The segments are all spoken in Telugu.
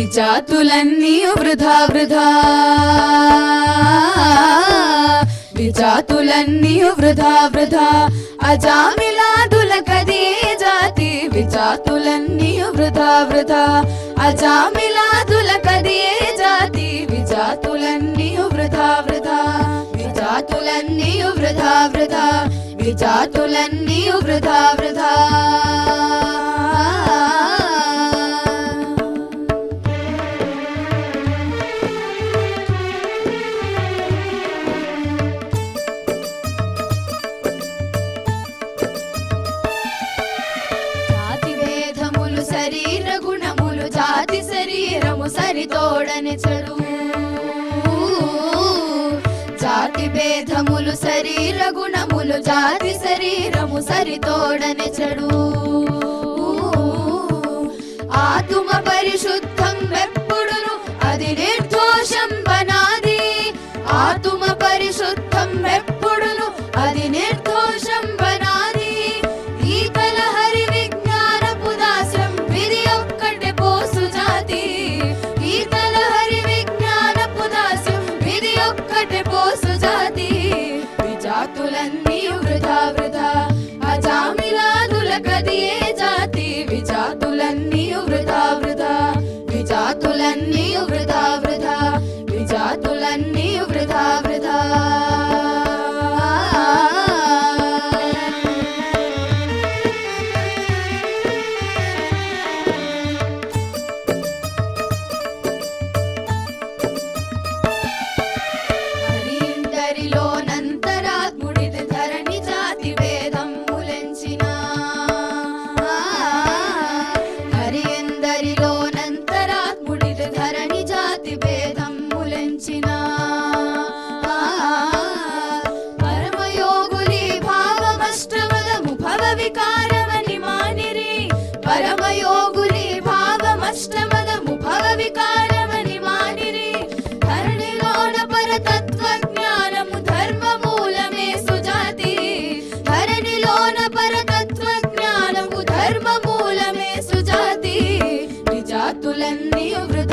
విజాతులన్నీ వృధా వృధా. విజాతులన్నీ వృధా వృధా. అజామిలాదుల కదే జాతి విజాతులన్నీ వృధా వృధా. అజామిలాదుల కదే జాతి విజాతులన్నీ వృధా వృధా. విజాతులన్నీ వృధా వృధా. విజాతులన్నీ వృధా వృధా. శరీర గుణములు జాతి శరీరము సరితోడని చెడు జాతి భేదములు శరీర గుణములు జాతి శరీరము సరితోడని చెడు విజాతులన్నీ వృధా వృధా అజామిలాదుల కదియే జాతి? విజాతులన్నీ వృధా వృధా విజాతులన్నీ వృధా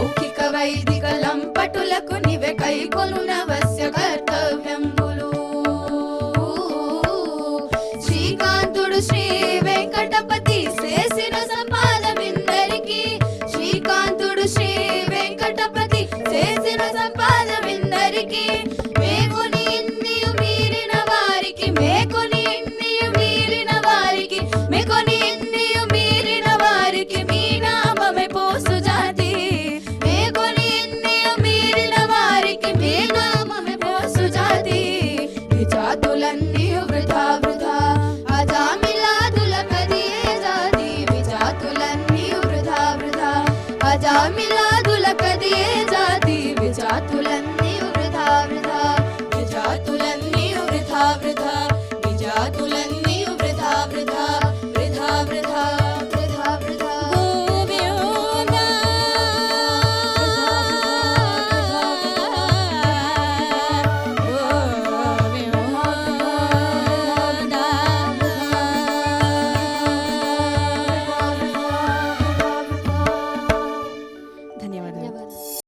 లౌకిక వైదిక లంపటులకు నివె కై విజాతులన్నీ వృధా వృధా అజామిలాదుల కదియే జాతి విజాతులన్నీ వృధా వృధా అజామిలాదుల కదియే జాతి విజాతులన్నీ వృధా వృధా విజాతులన్నీ వృధా వృధా